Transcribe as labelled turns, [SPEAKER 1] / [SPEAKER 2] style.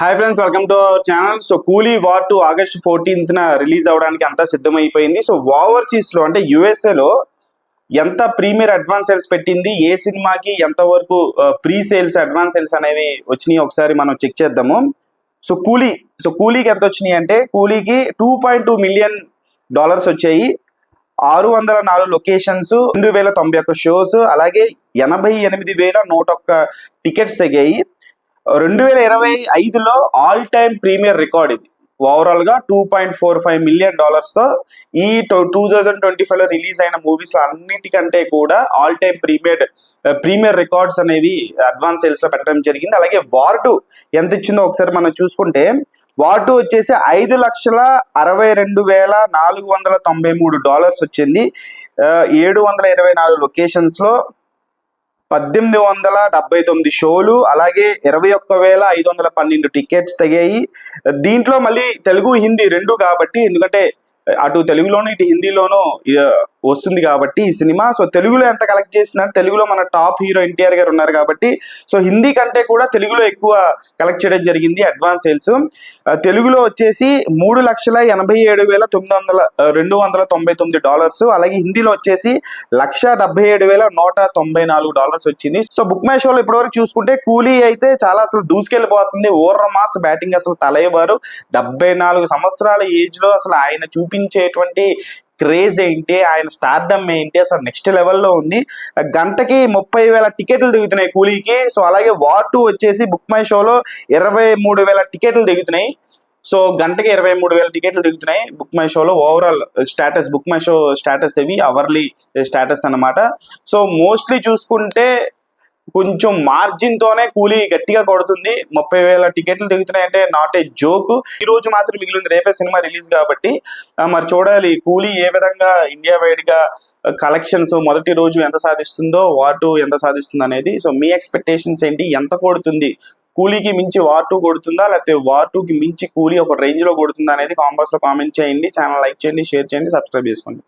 [SPEAKER 1] Hi friends welcome to our channel. So Coolie war two August fourteenth న release అవడానికి అంతా సిద్ధమైపోయింది. So ఓవర్సీస్లో అంటే USA లో ఎంత ప్రీమియర్ అడ్వాన్స్ సేల్స్ పెట్టింది ఏ సినిమాకి ఎంత వరకు ప్రీ సేల్స్ అడ్వాన్స్ సేల్స్ అనేవి వచ్చినాయి ఒకసారి మనం చెక్ చేద్దాము. సో కూలీ సో కూలీకి ఎంత వచ్చినాయి అంటే కూలీకి two point two million dollars వచ్చాయి. ఆరు వందల నాలుగు లొకేషన్స్ రెండు వేల తొంభై ఒక్క షోస్ అలాగే ఎనభై ఎనిమిది వేల నూట ఒక్క టికెట్స్ తగ్గాయి రెండు వేల ఇరవై ఐదులో ఆల్ టైమ్ ప్రీమియర్ రికార్డ్ ఇది. ఓవరాల్గా two point four five million డాలర్స్తో ఈ టూ థౌజండ్ ట్వంటీ ఫైవ్లో రిలీజ్ అయిన మూవీస్ అన్నిటికంటే కూడా all time premier premier records అనేవి అడ్వాన్స్ సేల్స్లో పెట్టడం జరిగింది. అలాగే వార్డు ఎంత ఇచ్చిందో ఒకసారి మనం చూసుకుంటే వార్డు వచ్చేసి ఐదు లక్షల అరవై రెండు వేల నాలుగు వందల తొంభై మూడు డాలర్స్ వచ్చింది. Uh, ఏడు వందల ఇరవై నాలుగు లొకేషన్స్లో పద్దెనిమిది వందల డెబ్బై తొమ్మిది షోలు అలాగే ఇరవై ఒక్క వేల ఐదు వందల పన్నెండు టికెట్స్ తగ్గాయి దీంట్లో మళ్ళీ తెలుగు హిందీ రెండు కాబట్టి ఎందుకంటే అటు తెలుగులోను ఇటు హిందీలోను వస్తుంది కాబట్టి ఈ సినిమా. సో తెలుగులో ఎంత కలెక్ట్ చేసినా తెలుగులో మన టాప్ హీరో ఎన్టీఆర్ గారు ఉన్నారు కాబట్టి సో హిందీ కంటే కూడా తెలుగులో ఎక్కువ కలెక్ట్ చేయడం జరిగింది అడ్వాన్స్ సేల్స్ తెలుగులో వచ్చేసి మూడు లక్షల ఎనభై ఏడు వేల తొమ్మిది వందల రెండు వందల తొంభై తొమ్మిది డాలర్స్ అలాగే హిందీలో వచ్చేసి లక్ష డెబ్బై ఏడు వేల నూట తొంభై నాలుగు డాలర్స్ వచ్చింది. సో బుక్ మై షోలో ఇప్పటివరకు చూసుకుంటే కూలీ అయితే చాలా అసలు దూసుకెళ్ళిపోతుంది. ఓర్ర మాస్ బ్యాటింగ్ అసలు తలయ్యవారు డెబ్బై నాలుగు సంవత్సరాల ఏజ్లో అసలు ఆయన చూపించేటువంటి క్రేజ్ ఏంటి ఆయన స్టార్డమ్ ఏంటి అసలు నెక్స్ట్ లెవెల్లో ఉంది. గంటకి ముప్పై వేల టికెట్లు దిగుతున్నాయి కూలీకి. సో అలాగే వార్ టూ వచ్చేసి బుక్ మై షోలో ఇరవై మూడు వేల టికెట్లు దిగుతున్నాయి. సో గంటకి ఇరవై మూడు వేల టికెట్లు దిగుతున్నాయి బుక్ మై షోలో. Overall status book my show status ఇవి అవర్లీ స్టేటస్ అన్నమాట. సో మోస్ట్లీ చూసుకుంటే కొంచెం మార్జిన్ తోనే కూలీ గట్టిగా కొడుతుంది. ముప్పై వేల టికెట్లు దిగుతున్నాయి అంటే నాట్ ఏ జోక్ ఈ రోజు మాత్రం మిగిలింది రేపే సినిమా రిలీజ్ కాబట్టి మరి చూడాలి కూలీ ఏ విధంగా ఇండియా వైడ్గా కలెక్షన్స్ మొదటి రోజు ఎంత సాధిస్తుందో వాటు ఎంత సాధిస్తుంది అనేది. సో మీ ఎక్స్పెక్టేషన్స్ ఏంటి? ఎంత కొడుతుంది? కూలీకి మించి వార్ టూ కొడుతుందా? లేకపోతే వార్ టూకి మించి కూలీ ఒక రేంజ్లో కొడుతుందా అనేది కాంబాక్స్లో కామెంట్ చేయండి. ఛానల్ లైక్ చేయండి షేర్ చేయండి సబ్స్క్రైబ్ చేసుకోండి.